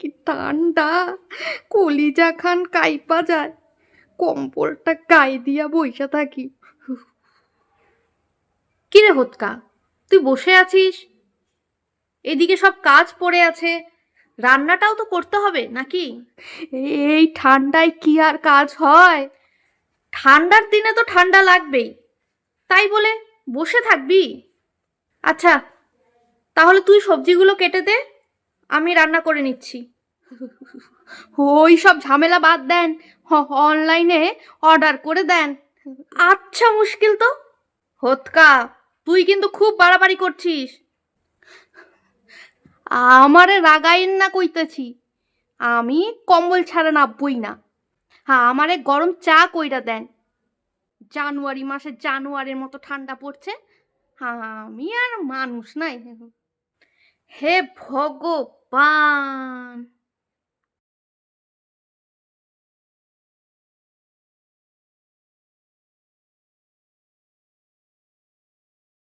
কি ঠান্ডা কলিজা খান কাইপা যায় কম্বলটা গায়ে দিয়া বইসা থাকি। কিরে হোতকা তুই বসে আছিস? এদিকে সব কাজ পড়ে আছে রান্নাটাও তো করতে হবে নাকি? এই ঠান্ডায় কি আর কাজ হয়? ঠান্ডার দিনে তো ঠান্ডা লাগবেই তাই বলে বসে থাকবি? আচ্ছা তাহলে তুই সবজিগুলো কেটে দে, আমি রান্না করে নিচ্ছি। ওই সব ঝামেলা বাদ দেন অনলাইনে অর্ডার করে দেন। আচ্ছা মুশকিল তো। হোতকা, তুই কিন্তু খুব বাড়াবাড়ি করছিস। আমারে রাগাইন না কইতেছি, আমি কম্বল ছাড়া নাববই না। হ্যাঁ আমারে গরম চা কইরা দেন। জানুয়ারি মাসে জানুয়ারির মতো ঠান্ডা পড়ছে হ্যাঁ আমি আর মানুষ নাই। হে ভগবান